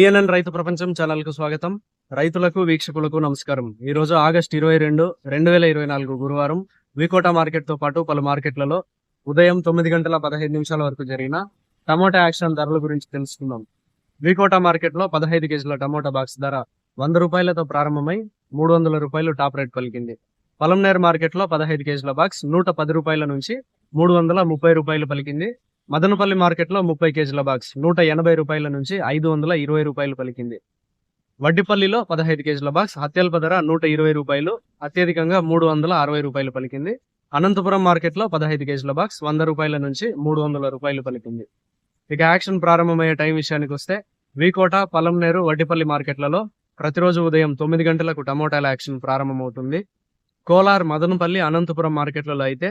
PNN రైతు ప్రపంచం ఛానల్కు స్వాగతం. రైతులకు వీక్షకులకు నమస్కారం. ఈ రోజు ఆగస్ట్ ఇరవై రెండు రెండు వేల ఇరవై నాలుగు గురువారం వికోట మార్కెట్తో పాటు పలు మార్కెట్లలో ఉదయం తొమ్మిది గంటల పదహైదు నిమిషాల వరకు జరిగిన టమోటా యాక్షన్ ధరల గురించి తెలుసుకుందాం. వికోట మార్కెట్లో పదహైదు కేజీల టమోటా బాక్స్ ధర వంద రూపాయలతో ప్రారంభమై మూడు వందల రూపాయలు టాప్ రేట్ పలికింది. పలంనేర్ మార్కెట్లో పదహైదు కేజీల బాక్స్ నూట పది రూపాయల నుంచి మూడు వందల ముప్పై రూపాయలు పలికింది. మదనపల్లి మార్కెట్లో ముప్పై కేజీల బాక్స్ నూట ఎనభై రూపాయల నుంచి ఐదు వందల ఇరవై రూపాయలు పలికింది. వడ్డిపల్లిలో పదహైదు కేజీల బాక్స్ అత్యల్ప ధర నూట ఇరవై రూపాయలు అత్యధికంగా మూడు వందల అరవై రూపాయలు పలికింది. అనంతపురం మార్కెట్లో పదహైదు కేజీల బాక్స్ వంద రూపాయల నుంచి మూడు వందల రూపాయలు పలికింది. ఇక యాక్షన్ ప్రారంభమయ్యే టైం విషయానికి వస్తే వీకోట పలంనేరు వడ్డిపల్లి మార్కెట్లలో ప్రతిరోజు ఉదయం తొమ్మిది గంటలకు టమోటాల యాక్షన్ ప్రారంభమవుతుంది. కోలార్ మదనపల్లి అనంతపురం మార్కెట్లలో అయితే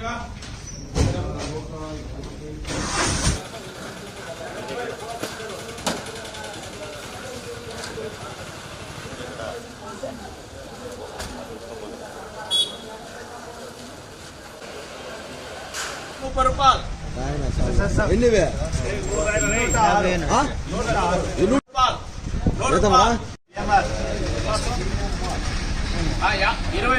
అదేవిధంగా ముప్పై రూపాయలు. ఎన్ని? ఇరవై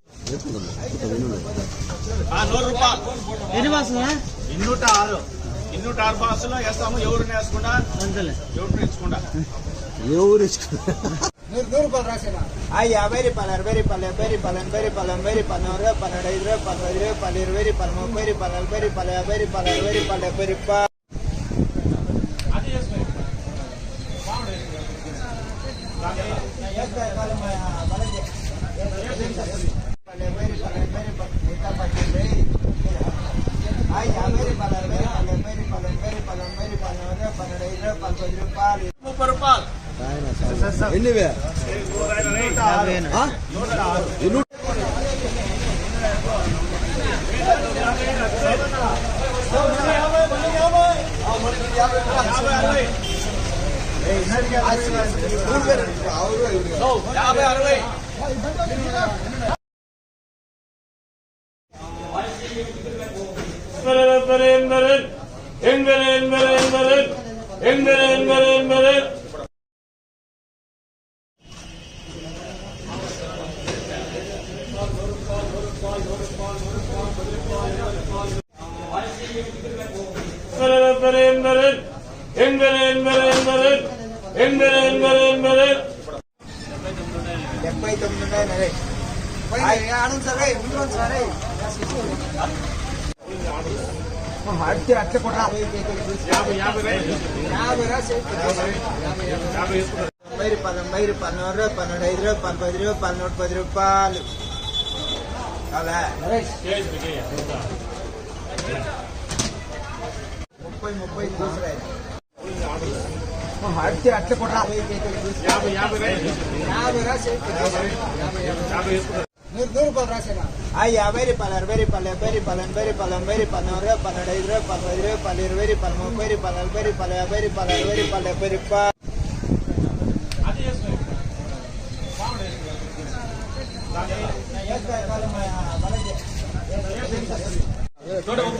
ఎన్ని బాసులా ఇన్నూట ఆరు ఇన్నూట ఆరు వేస్తాము ఎవరు వేసుకుండా అంతలే ఎవరిని ఎవరు ఆ యాభై రూపాయలు అరవై రూపాయలు డెబ్బై రూపాయలు ఎనభై రూపాయలు ఎనభై రూపాయలు నూరు పన్నెండు ఐదు రూపాయలు పది రూపాయలు ఇరవై రూపాయలు ముప్పై రూపాయలు నలభై రూపాయలు యాభై రూపాయలు అరవై రూపాయలు డెబ్బై రూపాయలు. ان ఎనభై ఎనభై ఎనభై ఎనభై ఎనభై డెబ్బై తొమ్మిది ఉన్నాయి ఆడండి సరే ముందు సరే అడితే అట్లా కూడా యాభై యాభై యాభై యాభై తొంభై పంతొంభై పన్నూరు రూపాయలు పన్నెండు ఐదు రూపాయలు పదహైదు రూపాయలు పన్నూరు పది రూపాయలు అలా ముప్పై ముప్పై చూసలేదు అడితే అట్లా కొట్రా యాభై యాభై యాభై రాసి యాభై నూరు నూరు రూపాయలు రాసేనా ఆ యాభై రూపాయలు అరవై రూపాయలు డెబ్బై రూపాయలు ఎనభై రూపాయలు తొంభై రూపాయలు నూరు రూపాయలు పన్నెండు ఐదు రూపాయలు పది రూపాయలు ఇరవై రూపాయలు ముప్పై రూపాయలు నలభై రూపాయలు యాభై రూపాయలు అరవై రూపాయలు డెబ్బై రూపాయలు నూట ముప్పై